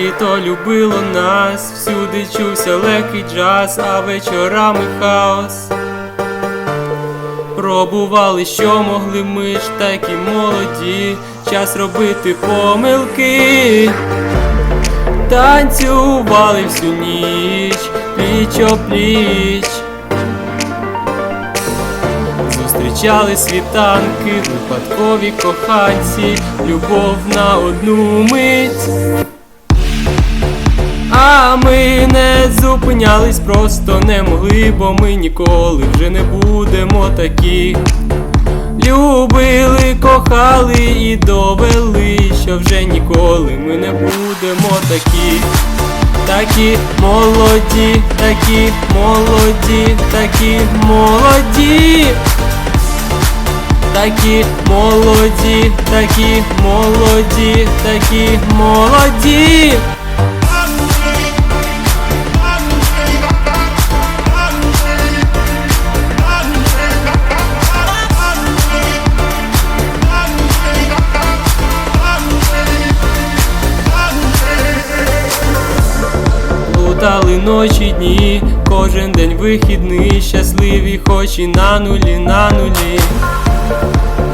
Літо любило нас, всюди чувся легкий джаз, а вечорами хаос. Пробували, що могли ми ж такі молоді, час робити помилки. Танцювали всю ніч, пліч опліч. Зустрічали світанки, випадкові коханці, любов на одну мить. А ми не зупинялись, просто не могли, бо ми ніколи вже не будемо такі. Любили, кохали і довели, що вже ніколи ми не будемо такі. Такі молоді, такі молоді, такі молоді. Такі молоді, такі молоді, такі молоді. Лутали ночі дні, кожен день вихідний, щасливі, хоч і на нулі, на нулі.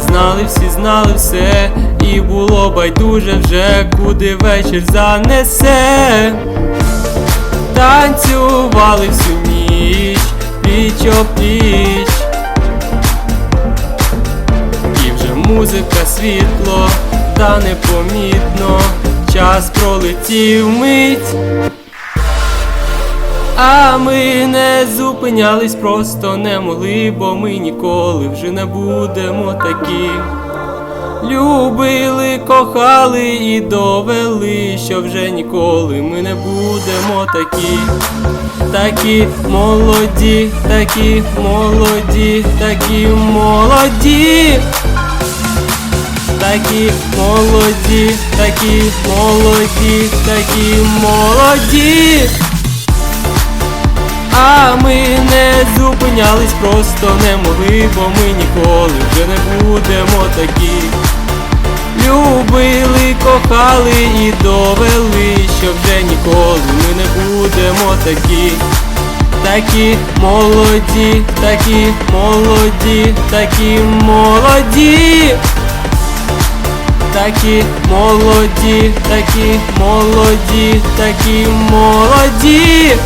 Знали всі, знали все, і було байдуже вже, куди вечір занесе. Танцювали всю ніч, пліч опліч. І вже музика, світло, та непомітно, час пролетів мить. А ми не зупинялись, просто не могли, бо ми ніколи вже не будемо такі. Любили, кохали і довели, що вже ніколи ми не будемо такі. Такі молоді, такі молоді, такі молоді. Такі молоді, такі молоді, такі молоді. Ми не зупинялись, просто не могли, бо ми ніколи вже не будемо такі. Любили, кохали і довели, що вже ніколи ми не будемо такі. Такі молоді, такі молоді, такі молоді. Такі молоді, такі молоді, такі молоді.